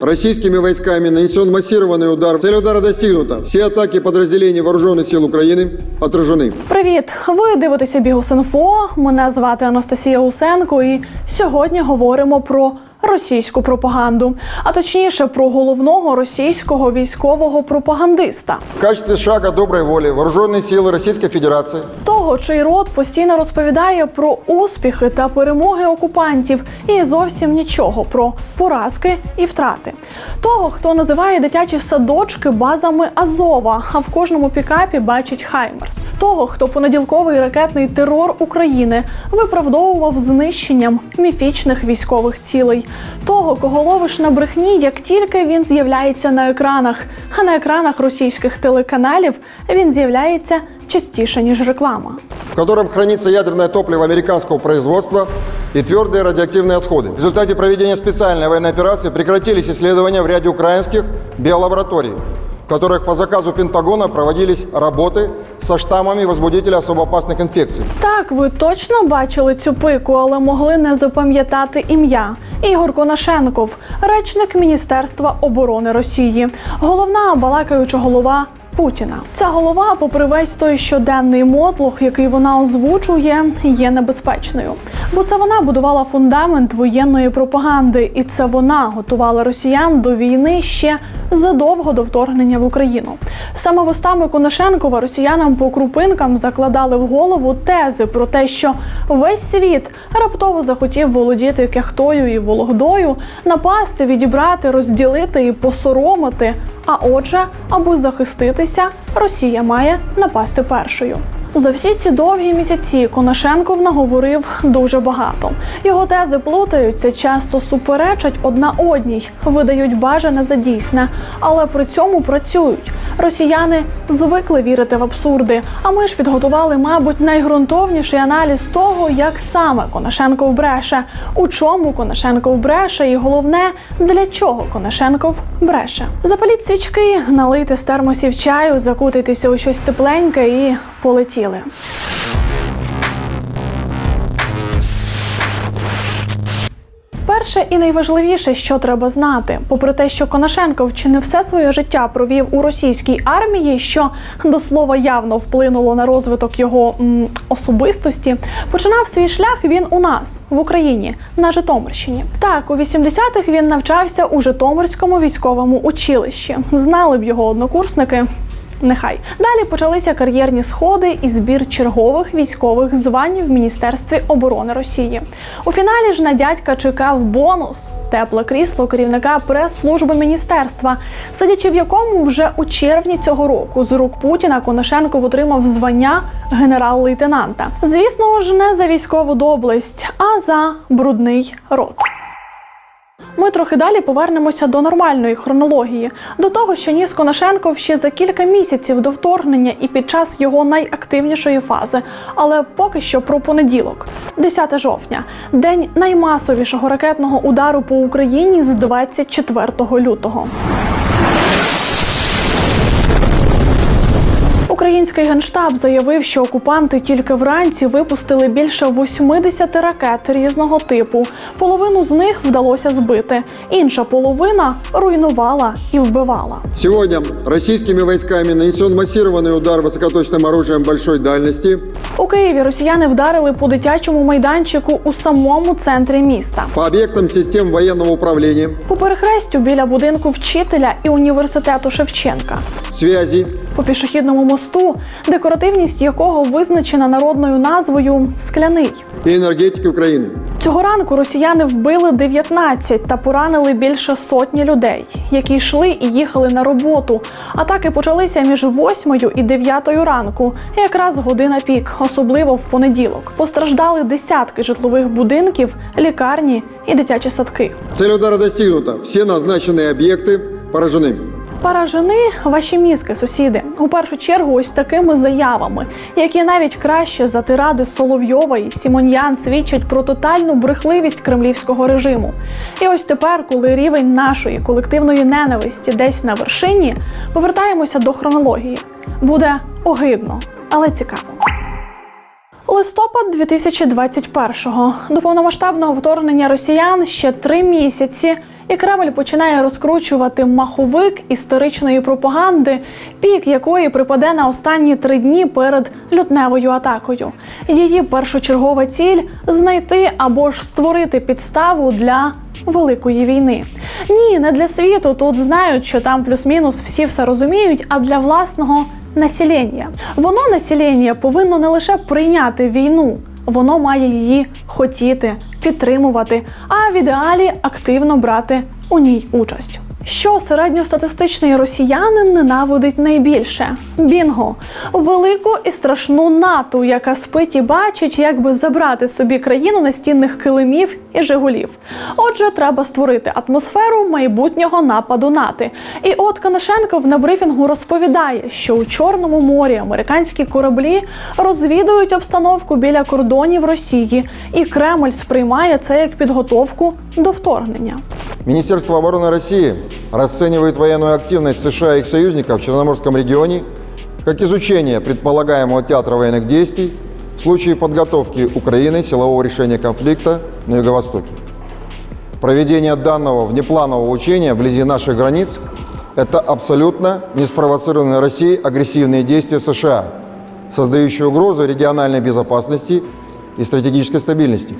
Российскими войсками нанесен массированный удар. Цель удара достигнута. Все атаки подразделений вооруженных сил Украины отражены. Привіт! Ви дивитеся Бігус.Інфо. Мене звати Анастасія Усенко, і сьогодні говоримо про російську пропаганду, а точніше про головного російського військового пропагандиста, В качестве шага доброй воли вооруженные силы Российской Федерации того, чий рот постійно розповідає про успіхи та перемоги окупантів, і зовсім нічого про поразки і втрати. Того, хто називає дитячі садочки базами Азова, а в кожному пікапі бачить Хаймерс. Того, хто понеділковий ракетний терор України виправдовував знищенням міфічних військових цілей. Того, кого ловиш на брехні, як тільки він з'являється на екранах, а на екранах російських телеканалів він з'являється частіше ніж реклама. в котором хранится ядерное топливо американского производства и твердые радиоактивные отходы. В результате проведения специальной военной операции прекратились исследования в ряде украинских биолабораторий, в которых по заказу Пентагона проводились работы со штаммами возбудителя особо опасных инфекций. Так, ви точно бачили цю пику, але могли не запам'ятати ім'я. Ігор Конашенков, речник Міністерства оборони Росії, головна балакаюча голова. Путіна ця голова, попри весь той щоденний мотлох, який вона озвучує, є небезпечною, бо це вона будувала фундамент воєнної пропаганди, і це вона готувала росіян до війни ще задовго до вторгнення в Україну. Саме вустами Конашенкова росіянам по крупинкам закладали в голову тези про те, що весь світ раптово захотів володіти кяхтою і вологдою, напасти, відібрати, розділити і посоромити. А отже, аби захиститися, Росія має напасти першою. За всі ці довгі місяці Конашенков наговорив дуже багато. Його тези плутаються, часто суперечать одна одній, видають бажане за дійсне, але при цьому працюють. Росіяни звикли вірити в абсурди. А ми ж підготували, мабуть, найґрунтовніший аналіз того, як саме Конашенков бреше, у чому Конашенков бреше, і головне, для чого Конашенков бреше. Запаліть свічки, налийте з термосів чаю, закутайтеся у щось тепленьке і полетіли. Перше і найважливіше, що треба знати, попри те, що Конашенко вчинив все своє життя провів у російській армії, що до слова явно вплинуло на розвиток його м, особистості, починав свій шлях він у нас в Україні на Житомирщині. Так, у 80-х він навчався у Житомирському військовому училищі. Знали б його однокурсники. Нехай далі почалися кар'єрні сходи і збір чергових військових звань в Міністерстві оборони Росії. У фіналі ж на дядька чекав бонус тепле крісло керівника прес-служби міністерства, сидячи в якому вже у червні цього року з рук Путіна Конашенков отримав звання генерал-лейтенанта. Звісно ж, не за військову доблесть, а за брудний рот. Ми трохи далі повернемося до нормальної хронології, до того, що ніс Конашенков ще за кілька місяців до вторгнення і під час його найактивнішої фази. Але поки що про понеділок, 10 жовтня, день наймасовішого ракетного удару по Україні з 24 лютого. Український генштаб заявив, що окупанти тільки вранці випустили більше 80 ракет різного типу. Половину з них вдалося збити, інша половина руйнувала і вбивала. Сегодня российскими войсками нанесен массированный удар высокоточным оружием большой дальности У Києві росіяни вдарили по дитячому майданчику у самому центрі міста. по объектам систем военного управления, По перехрестю біля будинку вчителя і університету Шевченка. связи, По пішохідному мосту, декоративність якого визначена народною назвою Скляний. и энергетики Украины. Цього ранку росіяни вбили 19 та поранили більше сотні людей, які йшли і їхали на роботу. Атаки почалися між 8 і 9 ранку, якраз година пік, особливо в понеділок. Постраждали десятки житлових будинків, лікарні і дитячі садки. Цель удара достигнута. Все назначенные объекты Поражені ваші мізки, сусіди, у першу чергу, ось такими заявами, які навіть краще за тиради Соловйова і Сімоньян свідчать про тотальну брехливість кремлівського режиму. І ось тепер, коли рівень нашої колективної ненависті десь на вершині, повертаємося до хронології. Буде огидно, але цікаво. Листопад 2021-го. До повномасштабного вторгнення росіян ще три місяці, і Кремль починає розкручувати маховик історичної пропаганди, пік якої припаде на останні три дні перед лютневою атакою. Її першочергова ціль знайти або ж створити підставу для великої війни. Ні, не для світу. Тут знають, що там плюс-мінус всі все розуміють, а для власного населення. Воно населення повинно не лише прийняти війну, воно має її хотіти, підтримувати, а в ідеалі активно брати у ній участь. Що середньостатистичний росіянин ненавидить найбільше? Бінго велику і страшну НАТО, яка спить і бачить, як би забрати собі країну настінних килимів і жигулів. Отже, треба створити атмосферу майбутнього нападу НАТО. І от Канашенков на брифінгу розповідає, що у Чорному морі американські кораблі розвідують обстановку біля кордонів Росії, і Кремль сприймає це як підготовку до вторгнення. Министерство обороны России расценивает военную активность США и их союзников в Черноморском регионе как изучение предполагаемого театра военных действий в случае подготовки Украины силового решения конфликта на Юго-Востоке. Проведение данного внепланового учения вблизи наших границ – это абсолютно неспровоцированные Россией агрессивные действия США, создающие угрозу региональной безопасности и стратегической стабильности.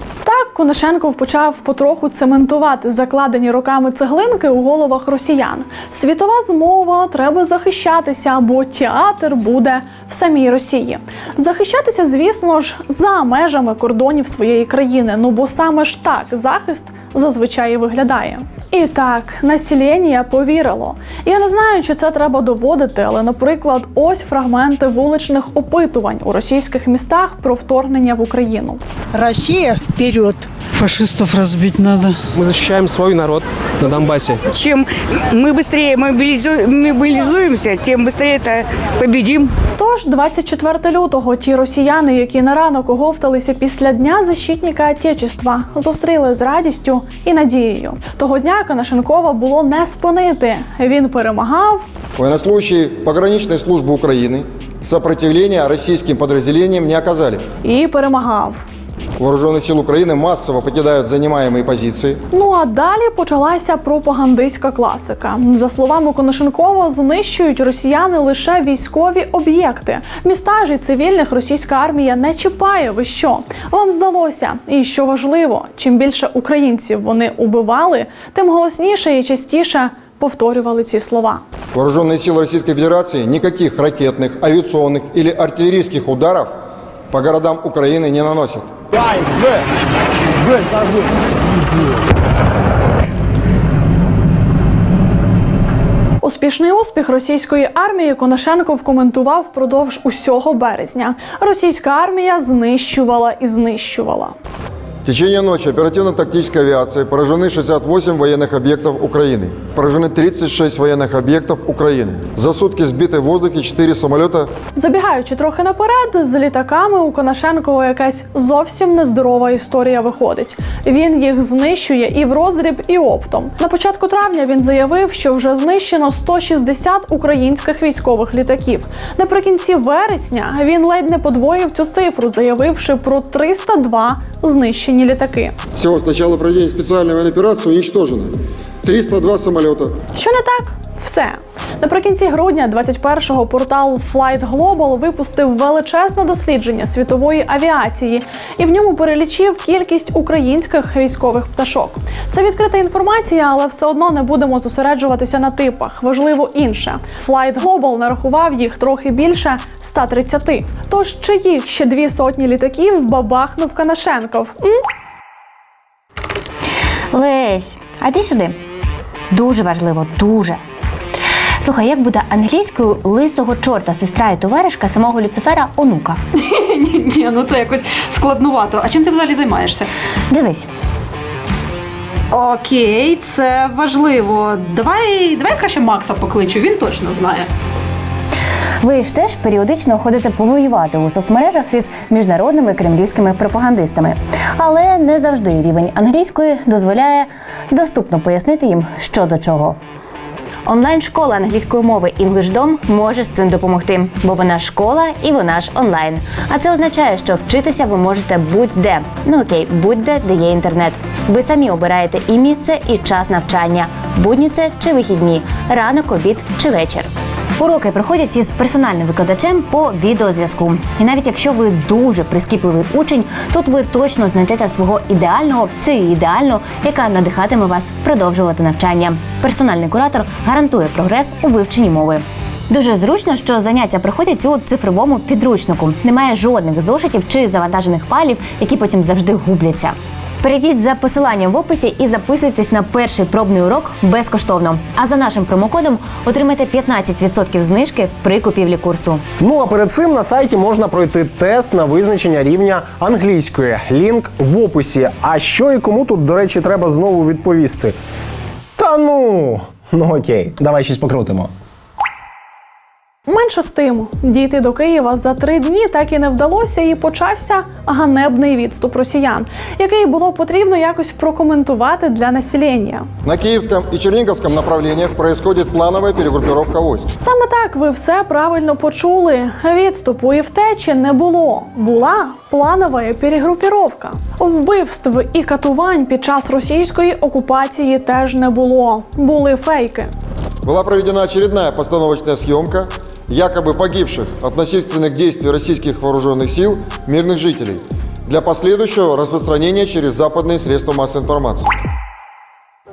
Коношенков почав потроху цементувати закладені роками цеглинки у головах росіян. Світова змова треба захищатися, бо театр буде в самій Росії. Захищатися, звісно ж, за межами кордонів своєї країни. Ну бо саме ж так захист зазвичай виглядає. І так, населення повірило. Я не знаю, чи це треба доводити, але, наприклад, ось фрагменти вуличних опитувань у російських містах про вторгнення в Україну. Россия вперед. Фашистов разбить надо. Мы защищаем свой народ на Донбассе. Чем мы быстрее мобилизу- мобилизуемся, тем быстрее это победим. Тож, 24 лютого, ті росіяни, які на ранок оговталися після дня защитника Отечества, зустріли з радістю і надією. Того дня Конашенкова було не спинити. Він перемагав, Военнослужащие пограничной службы Украины сопротивления российским подразделениям не оказали. і перемагав. Вооруженные силы Украины массово покидают занимаемые позиции. Ну а далі почалася пропагандистська класика. За словами Конашенкова, знищують росіяни лише військові об'єкти. Міста ж і цивільних російська армія не чіпає. Ви що? Вам здалося? І що важливо, чим більше українців вони убивали, тим голосніше і частіше повторювали ці слова. Вооруженные силы Российской Федерации никаких ракетных, авиационных или артиллерийских ударов по городам Украины не наносят. Успішний успіх російської армії Конашенков коментував впродовж усього березня. Російська армія знищувала і знищувала. В течение ночи оперативно-тактической авиации поражены 68 военных объектов Украины. Поражены 36 военных объектов Украины. За сутки сбиты в воздухе 4 самолета Забігаючи трохи наперед, з літаками у Конашенкова якась зовсім нездорова історія виходить. Він їх знищує і в роздріб, і оптом. На початку травня він заявив, що вже знищено 160 українських військових літаків. Наприкінці вересня він ледь не подвоїв цю цифру, заявивши про 302 знищені літаки. Всього з початку проведення спеціальної военной операции уничтожено 302 самоліти. Що не так? Все. Наприкінці грудня 21-го портал Flight Global випустив величезне дослідження світової авіації і в ньому перелічив кількість українських військових пташок. Це відкрита інформація, але все одно не будемо зосереджуватися на типах. Важливо інше. Flight Global нарахував їх трохи більше 130. Тож чиїх ще дві сотні літаків бабахнув Канашенков? М? Лесь, а йди сюди. Дуже важливо, дуже. Слухай, як буде англійською лисого чорта, сестра і товаришка самого Люцифера онука? Ні, ну це якось складнувато. А чим ти взагалі займаєшся? Дивись, Окей, це важливо. Давай, давай краще Макса покличу, він точно знає. ви ж теж періодично ходите повоювати у соцмережах із міжнародними кремлівськими пропагандистами. Але не завжди рівень англійської дозволяє доступно пояснити їм, що до чого. Онлайн-школа англійської мови EnglishDom може з цим допомогти, бо вона школа і вона ж онлайн. А це означає, що вчитися ви можете будь-де. Ну окей, будь-де, де є інтернет. Ви самі обираєте і місце, і час навчання. Будні це чи вихідні, ранок, обід чи вечір. Уроки проходять із персональним викладачем по відеозв'язку. І навіть якщо ви дуже прискіпливий учень, тут ви точно знайдете свого ідеального чи ідеальну, яка надихатиме вас продовжувати навчання. Персональний куратор гарантує прогрес у вивченні мови. Дуже зручно, що заняття проходять у цифровому підручнику. Немає жодних зошитів чи завантажених файлів, які потім завжди губляться. Перейдіть за посиланням в описі і записуйтесь на перший пробний урок безкоштовно. А за нашим промокодом отримайте 15% знижки при купівлі курсу. Ну а перед цим на сайті можна пройти тест на визначення рівня англійської. Лінк в описі. А що і кому тут, до речі, треба знову відповісти? Та ну, ну окей, давай щось покрутимо. Менше з тим, дійти до Києва за три дні так і не вдалося, і почався ганебний відступ росіян, який було потрібно якось прокоментувати для населення. На Киевском и Черниговском направлениях происходит плановая перегруппировка войск. Саме так ви все правильно почули. Відступу і втечі не було. Була планова перегрупіровка. Вбивств і катувань під час російської окупації теж не було. Були фейки. Была проведена очередная постановочная съемка якобы погибших от насильственных действий российских вооруженных сил мирных жителей для последующего распространения через западные средства массовой информации.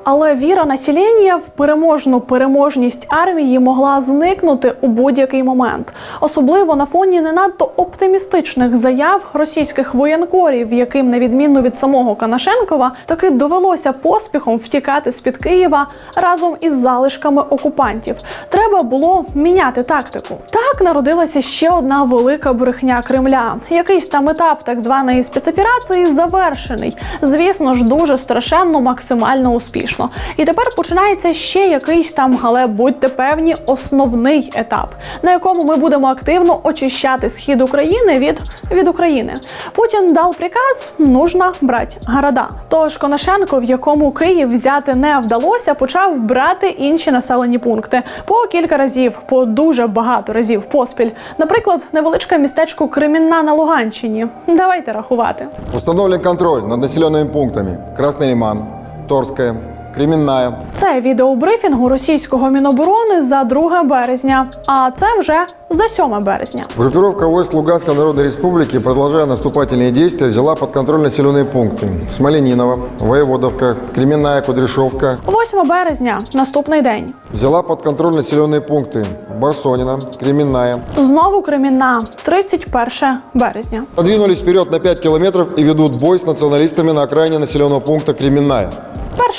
Але віра населення в переможну переможність армії могла зникнути у будь-який момент, особливо на фоні не надто оптимістичних заяв російських воєнкорів, яким, на відміну від самого Канашенкова, таки довелося поспіхом втікати з під Києва разом із залишками окупантів. Треба було міняти тактику. Так народилася ще одна велика брехня Кремля. Якийсь там етап так званої спецоперації завершений. Звісно ж, дуже страшенно, максимально успішно. І тепер починається ще якийсь там, але будьте певні, основний етап, на якому ми будемо активно очищати схід України від, від України. Путін дав приказ, нужно брати города. Тож Конашенко, в якому Київ взяти не вдалося, почав брати інші населені пункти по кілька разів, по дуже багато разів поспіль. Наприклад, невеличке містечко Кремінна на Луганщині. Давайте рахувати. Установлен контроль над населенными пунктами Красный Лиман, Торская, Кременная, Це відео брифінгу російського міноборони за 2 березня, а це вже за 7 березня. Группировка войск Луганской Народной Республики, продолжая наступательные действия, взяла под контроль населенные пункты Смоленинова, Воеводовка, Кременная, Кудряшовка, 8 березня, наступний день. взяла под контроль населенные пункты Барсонина, Кременная. Знову Кремінна, 31 березня. Подвинулись вперед на 5 километров и ведут бой с националистами на окраине населенного пункта Кременная.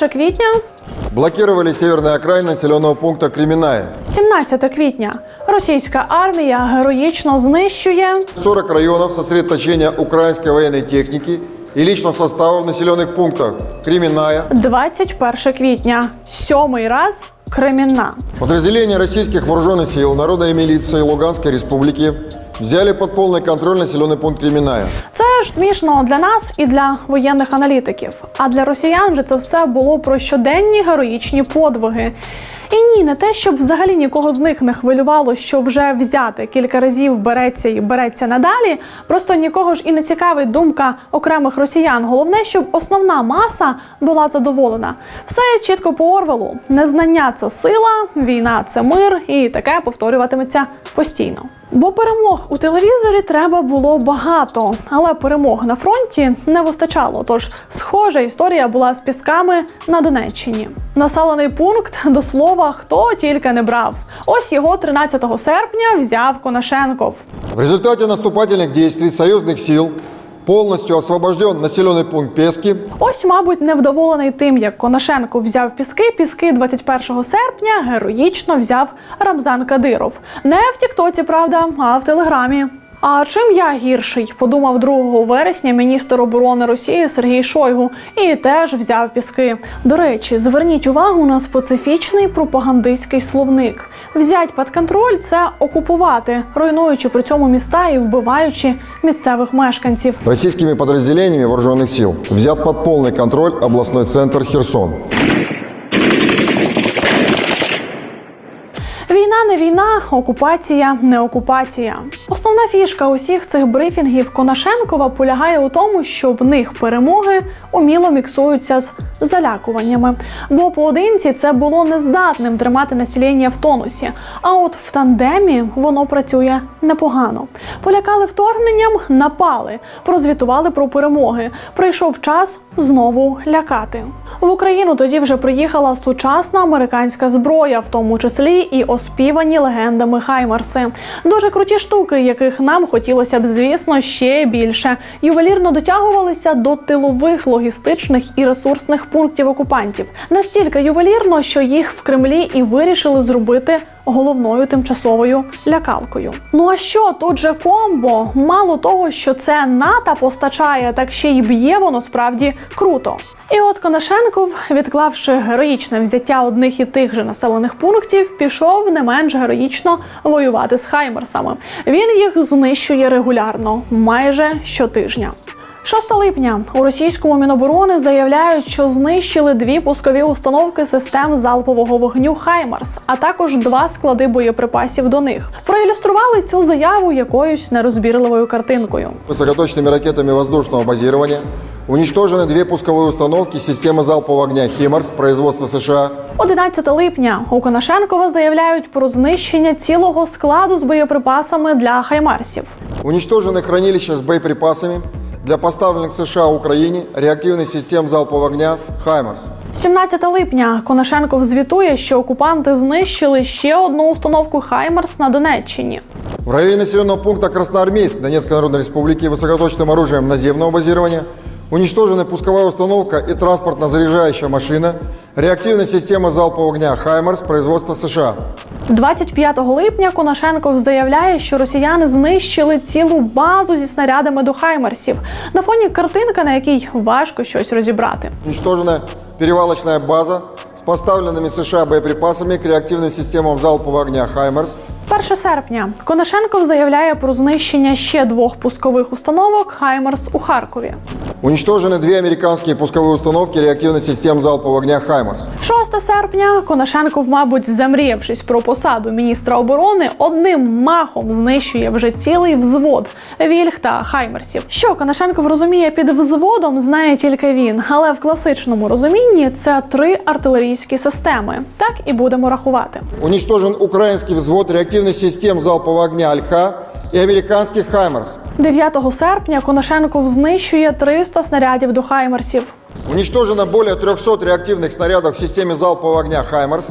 1 квітня, Блокировали северные окраины населенного пункта Кременная. 17 квітня. Російська армія героїчно знищує 40 районов сосредоточения украинской военной техники и личного состава в населенных пунктах Кременная. 21 квітня. Сьомий раз Кремінна. Подразделения российских вооруженных сил, народной милиции Луганской республики взяли под полный контроль населенный пункт Кременная. Це ж смішно для нас і для воєнних аналітиків. А для росіян же це все було про щоденні героїчні подвиги. І ні, не те, щоб взагалі нікого з них не хвилювало, що вже взяти кілька разів береться і береться надалі. Просто нікого ж і не цікавить думка окремих росіян. Головне, щоб основна маса була задоволена. Все чітко по Орвелу. Незнання це сила, війна це мир, і таке повторюватиметься постійно. Бо перемог у телевізорі треба було багато, але перемог на фронті не вистачало. Тож схожа історія була з пісками на Донеччині. Населений пункт до слова, хто тільки не брав. Ось його 13 серпня взяв Конашенков. В результаті наступальних дій союзних сил полностью освобожден населений пункт Пески, Ось, мабуть, невдоволений тим, як Коношенко взяв піски. Піски 21 серпня героїчно взяв Рамзан Кадиров. Не в Тіктоці, правда, а в Телеграмі. А чим я гірший? Подумав 2 вересня міністр оборони Росії Сергій Шойгу і теж взяв піски. До речі, зверніть увагу на специфічний пропагандистський словник. Взять під контроль це окупувати, руйнуючи при цьому міста і вбиваючи місцевих мешканців. российскими подразделениями вооруженных сил взят под полный контроль областной центр Херсон. Війна не війна, окупація не окупація. Основна фішка усіх цих брифінгів Конашенкова полягає у тому, що в них перемоги уміло міксуються з залякуваннями. Бо поодинці це було нездатним тримати населення в тонусі. А от в тандемі воно працює непогано. Полякали вторгненням, напали, прозвітували про перемоги. Прийшов час знову лякати. В Україну тоді вже приїхала сучасна американська зброя, в тому числі і оспівані легендами Хаймарси. Дуже круті штуки, яких нам хотілося б, звісно, ще більше. Ювелірно дотягувалися до тилових логістичних і ресурсних пунктів окупантів. Настільки ювелірно, що їх в Кремлі і вирішили зробити головною тимчасовою лякалкою. Ну а що тут же комбо? Мало того, що це НАТО постачає, так ще й б'є воно справді круто. І от Конашенков, відклавши героїчне взяття одних і тих же населених пунктів, пішов не менш героїчно воювати з Хаймерсами. Він їх знищує регулярно, майже щотижня. 6 липня у російському міноборони заявляють, що знищили дві пускові установки систем залпового вогню Хаймарс, а також два склади боєприпасів до них. Проілюстрували цю заяву якоюсь нерозбірливою картинкою. Высокоточными ракетами воздушного базирования уничтожены две пусковые установки системы залпового огня «Химарс» производства США 11 липня у Конашенкова заявляють про знищення цілого складу з боєприпасами для хаймарсів. Уничтожены хранилища с боеприпасами для поставленных США Украине реактивных систем залпового огня «Хаймарс». 17 липня Конашенков звітує, що окупанти знищили ще одну установку Хаймарс на Донеччині. В районе населенного пункта Красноармейск Донецкой Народной Республики высокоточным оружием наземного базирования уничтожены пусковая установка и транспортно-заряжающая машина реактивной системы залпового огня «Хаймарс» производства США. 25 липня Конашенков заявляє, що росіяни знищили цілу базу зі снарядами до Хаймарсів. На фоні картинка, на якій важко щось розібрати. Уничтожена перевалочная база с поставленными США боеприпасами к реактивным системам залпового огня «Хаймарс», 1 серпня Конашенков заявляє про знищення ще двох пускових установок Хаймарс у Харкові. Уничтожены две американские пусковые установки реактивных систем залпового огня «Хаймарс». 6 серпня Конашенков, мабуть, замріявшись про посаду міністра оборони, одним махом знищує вже цілий взвод вільх та хаймерсів. Що Конашенков розуміє під взводом, знає тільки він, але в класичному розумінні це три артилерійські системи. Так і будемо рахувати. Уничтожен украинский взвод реактивных систем залпового огня «Альха» и американских «Хаймарс». 9 серпня Конашенков знищує 300 снарядів до хаймерсів. Уничтожено более 300 реактивных снарядов в системе залпового огня «Хаймарс».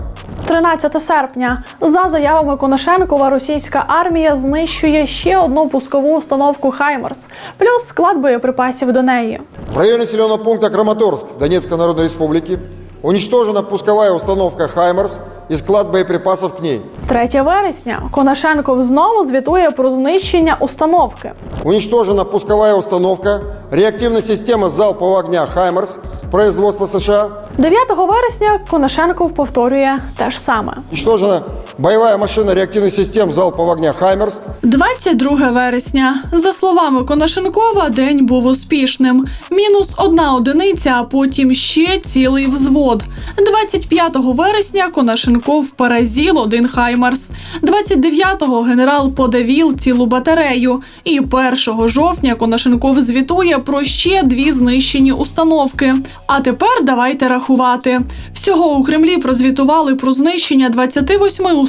13 серпня за заявами Конашенкова, російська армія знищує ще одну пускову установку Хаймерс, плюс склад боєприпасів до неї. В районе населенного пункта Краматорск Донецкой Народной Республики уничтожена пусковая установка «Хаймарс» и склад боєприпасів к ній. 3 вересня Конашенков знову звітує про знищення установки. Унічтожена пусковая установка реактивна система залпового огня «Хаймарс» производства США. 9 вересня Конашенков повторює те ж саме. Уничтожена боевая машина реактивных систем залпового огня «Хаймарс». 22 вересня. За словами Конашенкова, день був успішним. Мінус одна одиниця, а потім ще цілий взвод. 25 вересня Конашенков поразів один Хаймарс. 29-го генерал подавів цілу батарею. І 1 жовтня Конашенков звітує про ще дві знищені установки. А тепер давайте рахувати. Всього у Кремлі прозвітували про знищення 28 установок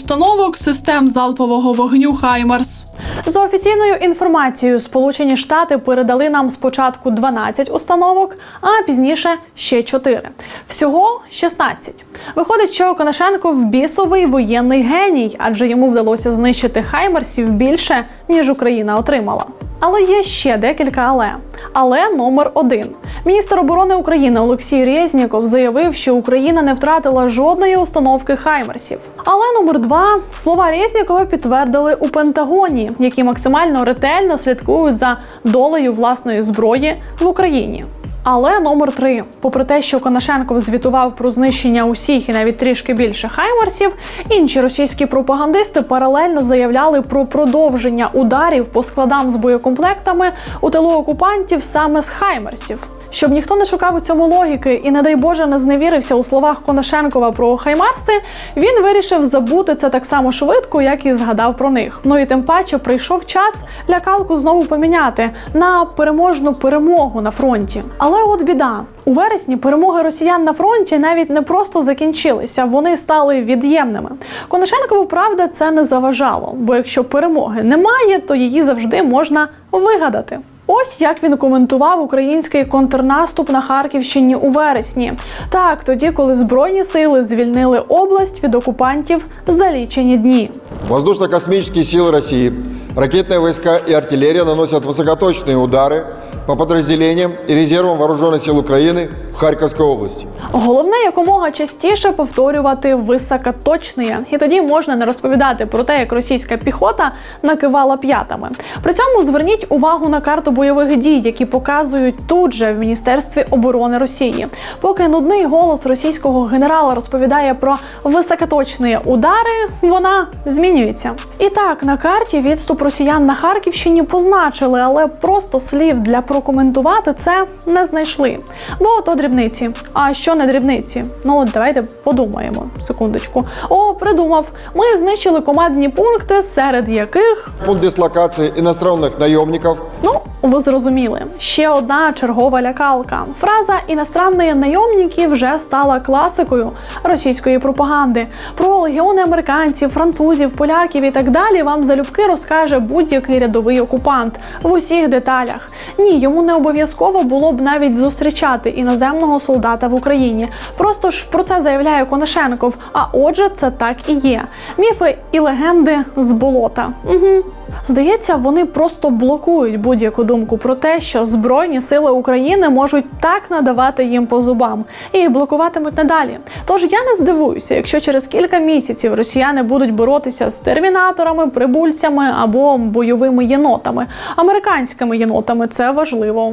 систем залпового вогню Хаймарс. За офіційною інформацією, Сполучені Штати передали нам спочатку 12 установок, а пізніше ще 4. Всього 16. Виходить, що Конашенко в бісовий воєнний геній, адже йому вдалося знищити хаймерсів більше, ніж Україна отримала. Але є ще декілька але. Але номер один. Міністр оборони України Олексій Резніков заявив, що Україна не втратила жодної установки хаймерсів. Але номер два слова Резнікова підтвердили у Пентагоні, які максимально ретельно слідкують за долею власної зброї в Україні. Але номер три, попри те, що Конашенков звітував про знищення усіх і навіть трішки більше хаймарсів, інші російські пропагандисти паралельно заявляли про продовження ударів по складам з боєкомплектами у тилу окупантів саме з хаймерсів. Щоб ніхто не шукав у цьому логіки і, не дай Боже, не зневірився у словах Конашенкова про Хаймарси, він вирішив забути це так само швидко, як і згадав про них. Ну і тим паче прийшов час лякалку знову поміняти на переможну перемогу на фронті. Але от біда у вересні перемоги росіян на фронті навіть не просто закінчилися, вони стали від'ємними. Конашенкову правда це не заважало, бо якщо перемоги немає, то її завжди можна вигадати. Ось як він коментував український контрнаступ на Харківщині у вересні. Так, тоді, коли збройні сили звільнили область від окупантів за лічені дні. Воздушно-космические силы России, ракетные войска и артиллерия наносят высокоточные удары по подразделениям и резервам вооруженных сил Украины в Харьковской области. Головне якомога частіше повторювати високоточне, і тоді можна не розповідати про те, як російська піхота накивала п'ятами. При цьому зверніть увагу на карту бойових дій, які показують тут же в міністерстві оборони Росії. Поки нудний голос російського генерала розповідає про високоточні удари, вона змінюється. І так на карті відступ росіян на Харківщині позначили, але просто слів для прокоментувати це не знайшли. Бо то дрібниці. А що не дрібниці? Ну от давайте подумаємо. Секундочку. О, придумав. Ми знищили командні пункти, серед яких Пункт дислокации иностранных наемников Ну, ви зрозуміли. Ще одна чергова лякалка. Фраза іностранні найомники вже стала класикою російської пропаганди. Про легіони американців, французів, поляків і так далі вам залюбки розкаже будь-який рядовий окупант в усіх деталях. Ні, йому не обов'язково було б навіть зустрічати іноземного солдата в Україні. Просто ж про це заявляє Конашенков. А отже, це так і є. Міфи і легенди з болота. Угу. Здається, вони просто блокують будь-яку думку про те, що Збройні сили України можуть так надавати їм по зубам і блокуватимуть надалі. Тож я не здивуюся, якщо через кілька місяців росіяни будуть боротися з термінаторами, прибульцями або бойовими єнотами. Американськими єнотами це важливо.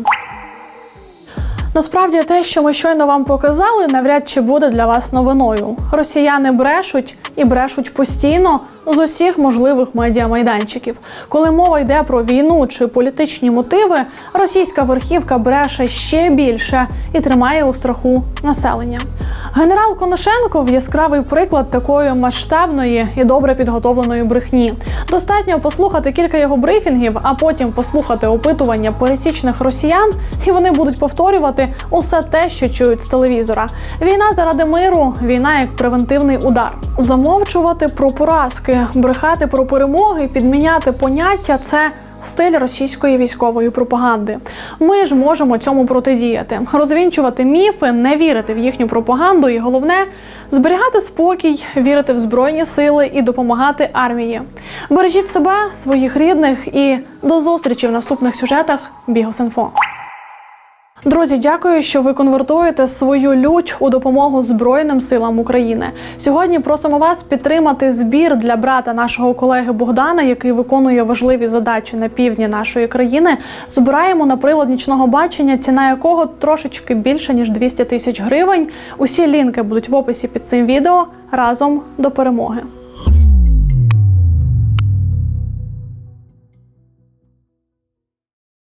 Насправді те, що ми щойно вам показали, навряд чи буде для вас новиною. Росіяни брешуть і брешуть постійно з усіх можливих медіамайданчиків. Коли мова йде про війну чи політичні мотиви, російська верхівка бреше ще більше і тримає у страху населення. Генерал Коношенков яскравий приклад такої масштабної і добре підготовленої брехні. Достатньо послухати кілька його брифінгів, а потім послухати опитування пересічних росіян, і вони будуть повторювати усе те, що чують з телевізора. Війна заради миру, війна як превентивний удар. Замовчувати про поразки, брехати про перемоги, підміняти поняття це. Стиль російської військової пропаганди. Ми ж можемо цьому протидіяти, розвінчувати міфи, не вірити в їхню пропаганду, і головне зберігати спокій, вірити в збройні сили і допомагати армії. Бережіть себе, своїх рідних і до зустрічі в наступних сюжетах Бігосинфо. Друзі, дякую, що ви конвертуєте свою лють у допомогу Збройним силам України. Сьогодні просимо вас підтримати збір для брата нашого колеги Богдана, який виконує важливі задачі на півдні нашої країни. Збираємо на прилад нічного бачення, ціна якого трошечки більше ніж 200 тисяч гривень. Усі лінки будуть в описі під цим відео разом до перемоги.